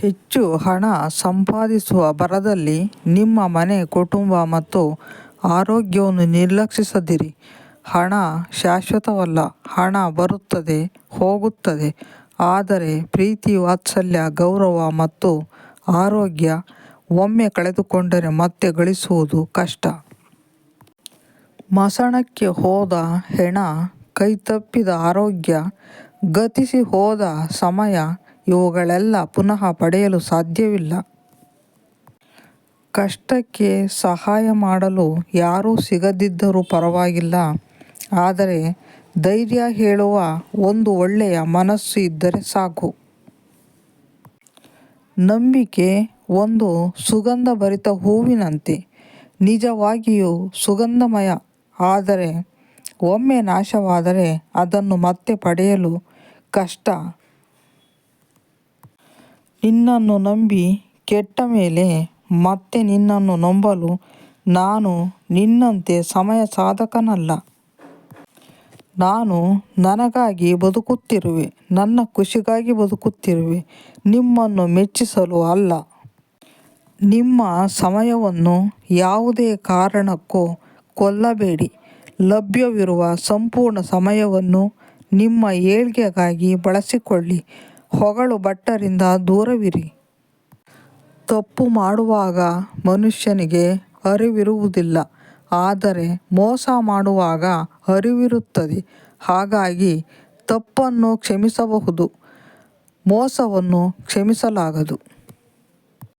ಹೆಚ್ಚು ಹಣ ಸಂಪಾದಿಸುವ ಭರದಲ್ಲಿ ನಿಮ್ಮ ಮನೆ, ಕುಟುಂಬ ಮತ್ತು ಆರೋಗ್ಯವನ್ನು ನಿರ್ಲಕ್ಷಿಸದಿರಿ. ಹಣ ಶಾಶ್ವತವಲ್ಲ, ಹಣ ಬರುತ್ತದೆ, ಹೋಗುತ್ತದೆ. ಆದರೆ ಪ್ರೀತಿ, ವಾತ್ಸಲ್ಯ, ಗೌರವ ಮತ್ತು ಆರೋಗ್ಯ ಒಮ್ಮೆ ಕಳೆದುಕೊಂಡರೆ ಮತ್ತೆ ಗಳಿಸುವುದು ಕಷ್ಟ. ಮಸಣಕ್ಕೆ ಹೋದ ಹೆಣ, ಕೈತಪ್ಪಿದ ಆರೋಗ್ಯ, ಗತಿಸಿ ಹೋದ ಸಮಯ ಇವುಗಳೆಲ್ಲ ಪುನಃ ಪಡೆಯಲು ಸಾಧ್ಯವಿಲ್ಲ. ಕಷ್ಟಕ್ಕೆ ಸಹಾಯ ಮಾಡಲು ಯಾರೂ ಸಿಗದಿದ್ದರೂ ಪರವಾಗಿಲ್ಲ. ಆದರೆ ಧೈರ್ಯ ಹೇಳುವ ಒಂದು ಒಳ್ಳೆಯ ಮನಸ್ಸು ಇದ್ದರೆ ಸಾಕು. ನಂಬಿಕೆ ಒಂದು ಸುಗಂಧಭರಿತ ಹೂವಿನಂತೆ. ನಿಜವಾಗಿಯೂ ಸುಗಂಧಮಯ. ಆದರೆ ಒಮ್ಮೆ ನಾಶವಾದರೆ ಅದನ್ನು ಮತ್ತೆ ಪಡೆಯಲು ಕಷ್ಟ. ನಿನ್ನನ್ನು ನಂಬಿ ಕೆಟ್ಟ ಮೇಲೆ ಮತ್ತೆ ನಿನ್ನನ್ನು ನಂಬಲು ನಾನು ನಿನ್ನಂತೆ ಸಮಯ ಸಾಧಕನಲ್ಲ. ನಾನು ನನಗಾಗಿ ಬದುಕುತ್ತಿರುವೆ, ನನ್ನ ಖುಷಿಗಾಗಿ ಬದುಕುತ್ತಿರುವೆ, ನಿಮ್ಮನ್ನು ಮೆಚ್ಚಿಸಲು ಅಲ್ಲ. ನಿಮ್ಮ ಸಮಯವನ್ನು ಯಾವುದೇ ಕಾರಣಕ್ಕೂ ಕೊಲ್ಲಬೇಡಿ. ಲಭ್ಯವಿರುವ ಸಂಪೂರ್ಣ ಸಮಯವನ್ನು ನಿಮ್ಮ ಏಳ್ಗೆಗಾಗಿ ಬಳಸಿಕೊಳ್ಳಿ. ಹೊಗಳು ಭಟ್ಟರಿಂದ ದೂರವಿರಿ. ತಪ್ಪು ಮಾಡುವಾಗ ಮನುಷ್ಯನಿಗೆ ಅರಿವಿರುವುದಿಲ್ಲ. ಆದರೆ ಮೋಸ ಮಾಡುವಾಗ ಅರಿವಿರುತ್ತದೆ. ಹಾಗಾಗಿ ತಪ್ಪನ್ನು ಕ್ಷಮಿಸಬಹುದು. ಮೋಸವನ್ನು ಕ್ಷಮಿಸಲಾಗದು.